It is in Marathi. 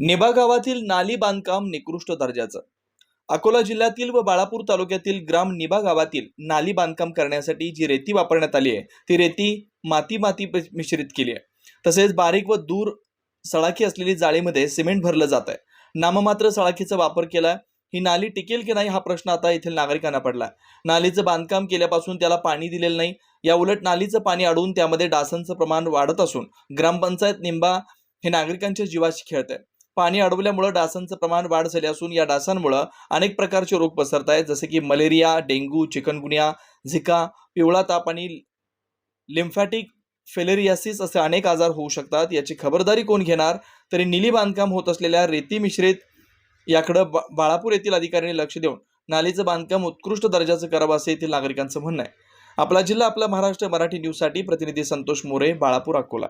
निबा गावातील नाली बांधकाम निकृष्ट दर्जाचं. अकोला जिल्ह्यातील व बाळापूर तालुक्यातील ग्राम निबा गावातील नाली बांधकाम करण्यासाठी जी रेती वापरण्यात आली आहे ती रेती माती माती मिश्रित केली आहे. तसेच बारीक व दूर सळाखी असलेली जाळीमध्ये सिमेंट भरलं जात आहे. नाममात्र सळाखीचा वापर केला ही नाली टिकेल की नाही हा प्रश्न आता येथील नागरिकांना पडला नालीचं बांधकाम केल्यापासून त्याला पाणी दिलेलं नाही. या उलट नालीचं पाणी अडवून त्यामध्ये डासांचं प्रमाण वाढत असून ग्रामपंचायत निंबा हे नागरिकांच्या जीवाशी खेळत आहे. पाणी अडवल्यामुळं डासांचं प्रमाण वाढ झाले असून या डासांमुळं अनेक प्रकारचे रोग पसरत आहेत जसे की मलेरिया डेंग्यू चिकनगुनिया झिका पिवळा ताप आणि लिम्फॅटिक फेलेरियासिस असे अनेक आजार होऊ शकतात. याची खबरदारी कोण घेणार? तरी निली बांधकाम होत असलेल्या रेती मिश्रित याकडं बा- बाळापूर येथील अधिकाऱ्यांनी लक्ष देऊन नालीचं बांधकाम उत्कृष्ट दर्जाचं करावं असं येथील नागरिकांचं म्हणणं आहे. आपला जिल्हा आपला महाराष्ट्र मराठी न्यूजसाठी प्रतिनिधी संतोष मोरे बाळापूर अकोला.